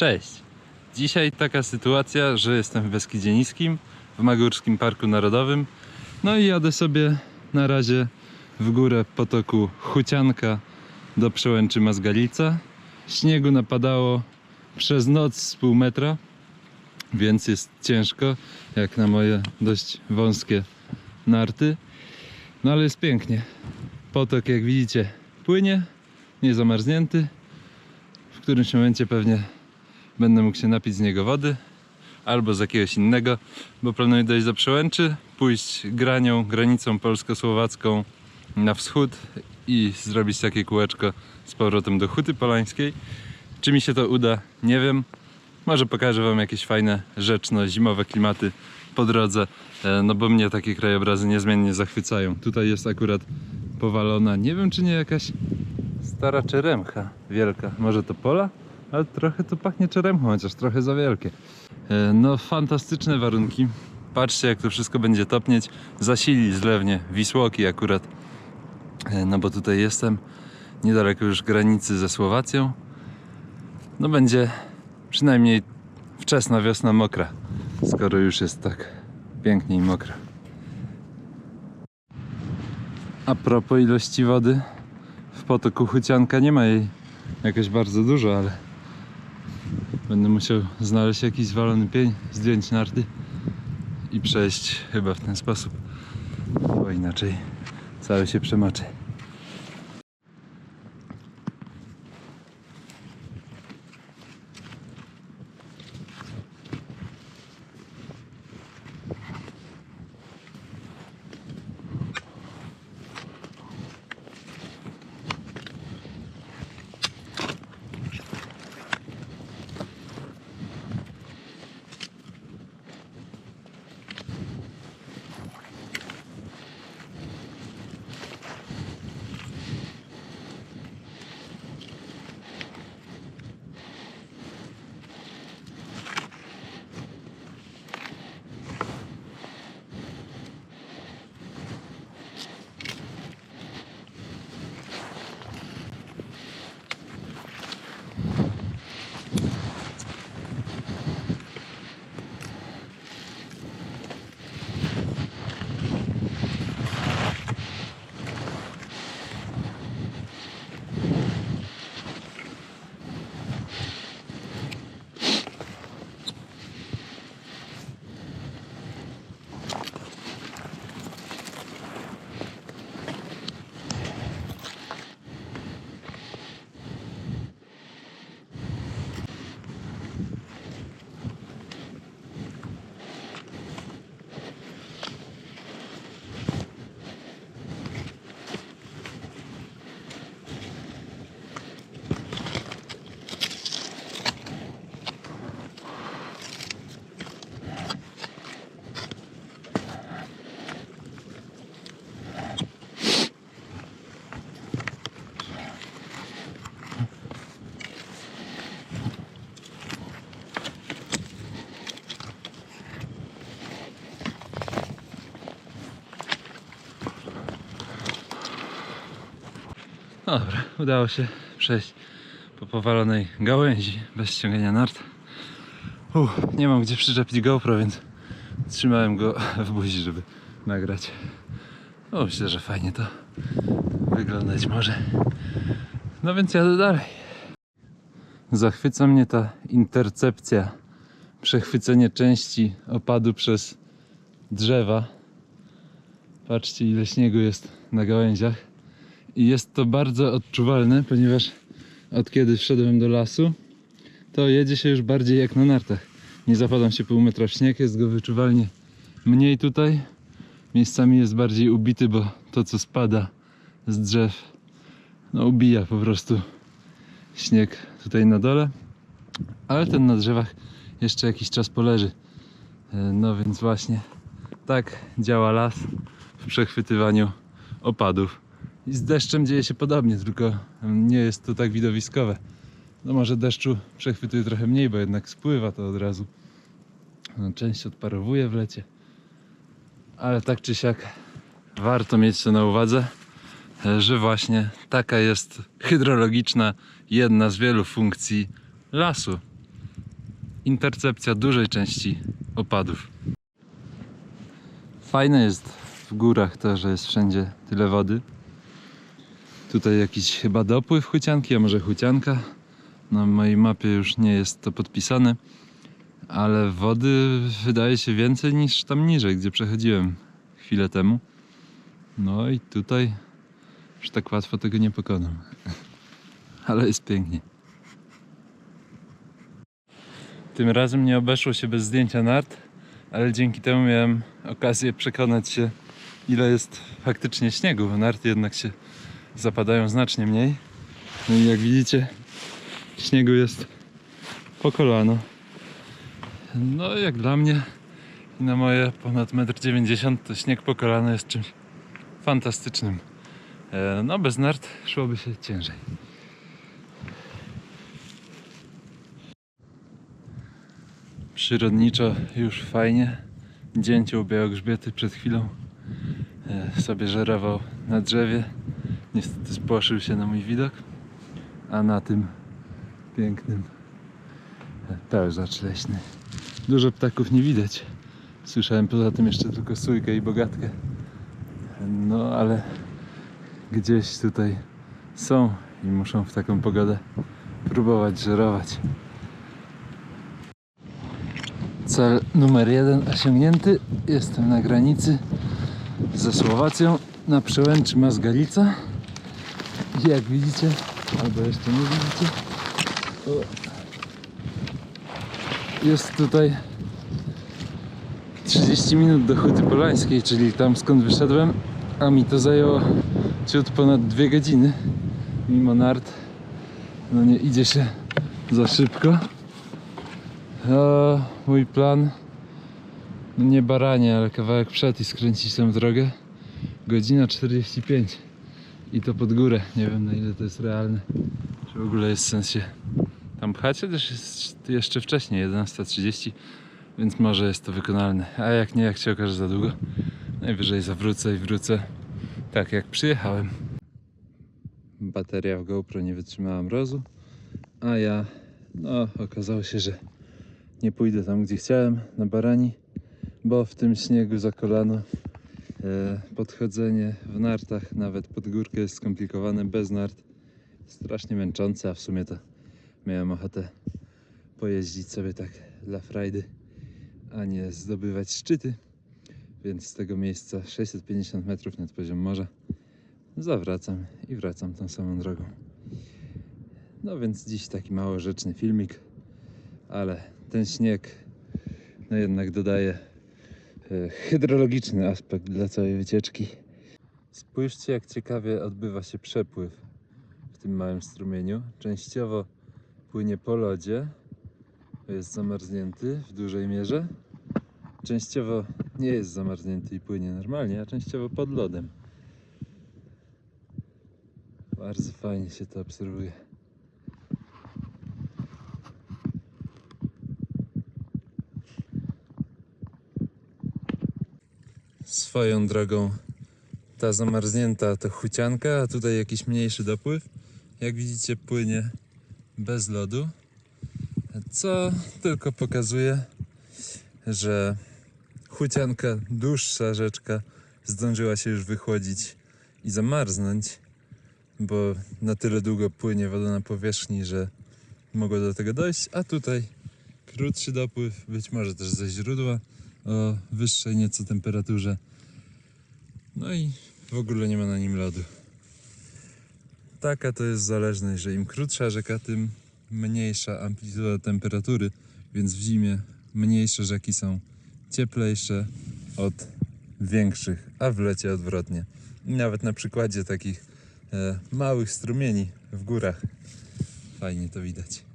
Cześć! Dzisiaj taka sytuacja, że jestem w Beskidzie Niskim, w Magórskim Parku Narodowym. No i jadę sobie na razie w górę potoku Chucianka do przełęczy Mazgalica. Śniegu napadało przez noc z pół metra, więc jest ciężko, jak na moje dość wąskie narty. No ale jest pięknie. Potok, jak widzicie, płynie, nie zamarznięty. W którymś momencie pewnie będę mógł się napić z niego wody albo z jakiegoś innego, bo planuję dojść do przełęczy, pójść granią, granicą polsko-słowacką na wschód i zrobić takie kółeczko z powrotem do Huty Polańskiej. Czy mi się to uda, nie wiem. Może pokażę Wam jakieś fajne, rzeczno-zimowe klimaty po drodze, e, no bo mnie takie krajobrazy niezmiennie zachwycają. Tutaj jest akurat powalona, nie wiem czy nie jakaś stara czeremcha wielka. Może to pola? Ale trochę to pachnie czeremchą, chociaż trochę za wielkie. E, No fantastyczne warunki. Patrzcie jak to wszystko będzie topnieć. Zasili zlewnie Wisłoki akurat. E, No bo tutaj jestem niedaleko już granicy ze Słowacją. No będzie przynajmniej wczesna wiosna mokra, skoro już jest tak pięknie i mokra. A propos ilości wody, w potoku Chucianka nie ma jej jakoś bardzo dużo, ale będę musiał znaleźć jakiś zwalony pień, zdjąć narty i przejść chyba w ten sposób, bo inaczej cały się przemaczy. No dobra, udało się przejść po powalonej gałęzi bez ściągania nart. Uff, nie mam gdzie przyczepić GoPro, więc trzymałem go w buzi, żeby nagrać. O, myślę, że fajnie to wyglądać może. No więc jadę dalej. Zachwyca mnie ta intercepcja, przechwycenie części opadu przez drzewa. Patrzcie, ile śniegu jest na gałęziach. I jest to bardzo odczuwalne, ponieważ od kiedy wszedłem do lasu, to jedzie się już bardziej jak na nartach. Nie zapadam się pół metra w śnieg, jest go wyczuwalnie mniej tutaj. Miejscami jest bardziej ubity, bo to co spada z drzew, no ubija po prostu śnieg tutaj na dole. Ale ten na drzewach jeszcze jakiś czas poleży. E, No więc właśnie tak działa las w przechwytywaniu opadów. I z deszczem dzieje się podobnie, tylko nie jest to tak widowiskowe. No może deszczu przechwytuje trochę mniej, bo jednak spływa to od razu. No, Część odparowuje w lecie. Ale tak czy siak warto mieć to na uwadze, że właśnie taka jest hydrologiczna jedna z wielu funkcji lasu. intercepcja dużej części opadów. Fajne jest w górach to, że jest wszędzie tyle wody. Tutaj jakiś chyba dopływ hucianki, a może hucianka. Na mojej mapie już nie jest to podpisane, ale wody wydaje się więcej niż tam niżej, gdzie przechodziłem chwilę temu. No i tutaj już tak łatwo tego nie pokonam. Ale jest pięknie. Tym razem nie obeszło się bez zdjęcia nart, ale dzięki temu miałem okazję przekonać się, ile jest faktycznie śniegu. Narty jednak się zapadają znacznie mniej. No i jak widzicie, śniegu jest po kolano. No jak dla mnie i na moje ponad 1,90 m to śnieg po kolano jest czymś fantastycznym. E, No bez nart szłoby się ciężej. Przyrodniczo już fajnie. Dzięcioł białogrzbiety przed chwilą e, sobie żerował na drzewie. Niestety spłoszył się na mój widok. A na tym pięknym pełzacz leśny. Dużo ptaków nie widać. Słyszałem poza tym jeszcze tylko sójkę i bogatkę. No ale gdzieś tutaj są i muszą w taką pogodę próbować żerować. Cel numer jeden osiągnięty. Jestem na granicy ze Słowacją na przełęczy Mazgalica. Jak widzicie, albo jeszcze nie widzicie, jest tutaj 30 minut do Huty Polańskiej, czyli tam skąd wyszedłem, a mi to zajęło ciut ponad dwie godziny. Mimo nart, no nie idzie się za szybko. A mój plan, no nie baranie, ale kawałek przed i skręcić tę drogę. Godzina 45 i to pod górę. Nie wiem na ile to jest realne. Czy w ogóle jest sens się tam pchać, chociaż jest jeszcze wcześniej, 11.30, więc może jest to wykonalne. A jak nie, jak się okaże za długo, najwyżej zawrócę i wrócę tak jak przyjechałem. Bateria w GoPro nie wytrzymała mrozu, a ja, no okazało się, że nie pójdę tam, gdzie chciałem, na barani, bo w tym śniegu za kolano podchodzenie w nartach, nawet pod górkę jest skomplikowane bez nart. Strasznie męczące, a w sumie to miałem ochotę pojeździć sobie tak dla frajdy, a nie zdobywać szczyty. Więc z tego miejsca 650 metrów nad poziom morza zawracam i wracam tą samą drogą. No więc dziś taki mało rzeczny filmik, ale ten śnieg no jednak dodaje e, hydrologiczny aspekt dla całej wycieczki. Spójrzcie jak ciekawie odbywa się przepływ w tym małym strumieniu. Częściowo płynie po lodzie, jest zamarznięty w dużej mierze. Częściowo nie jest zamarznięty i płynie normalnie, a częściowo pod lodem. Bardzo fajnie się to obserwuje. Swoją drogą ta zamarznięta to chucianka, a tutaj jakiś mniejszy dopływ. Jak widzicie płynie bez lodu, co tylko pokazuje, że chucianka, dłuższa rzeczka, zdążyła się już wychłodzić i zamarznąć, bo na tyle długo płynie woda na powierzchni, że mogło do tego dojść, a tutaj krótszy dopływ, być może też ze źródła o wyższej nieco temperaturze. No i w ogóle nie ma na nim lodu. Taka to jest zależność, że im krótsza rzeka, tym mniejsza amplituda temperatury, więc w zimie mniejsze rzeki są cieplejsze od większych, a w lecie odwrotnie. I nawet na przykładzie takich e, małych strumieni w górach fajnie to widać.